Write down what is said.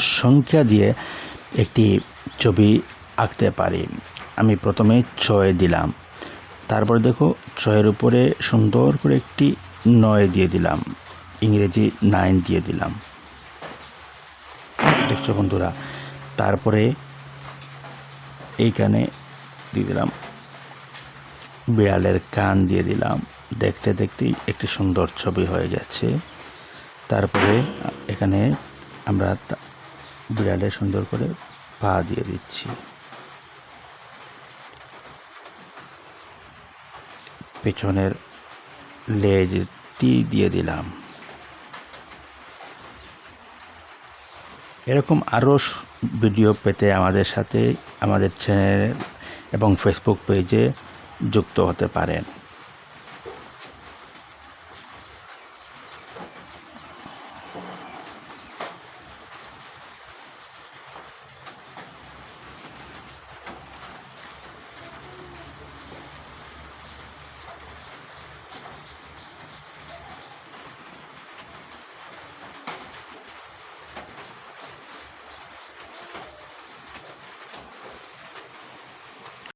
সংখ্যা দিয়ে একটি ছবি আঁকতে পারি। আমি প্রথমে ছয় দিলাম। তারপরে দেখো, ছয়ের উপরে সুন্দর করে একটি নয় দিয়ে দিলাম। ইংরেজি নাইন দিয়ে দিলাম। দেখছ বন্ধুরা, তারপরে এইখানে দিয়ে দিলাম। বিড়ালের কান দিয়ে দিলাম। দেখতে দেখতেই একটি সুন্দর ছবি হয়ে যাচ্ছে তারপরে এখানে আমরা বিড়ালে সুন্দর করে পা দিয়ে দিচ্ছি। পেছনের লেজটি দিয়ে দিলাম। এরকম আরও ভিডিও পেতে আমাদের সাথে আমাদের চ্যানেল এবং ফেসবুক পেজে যুক্ত হতে পারেন।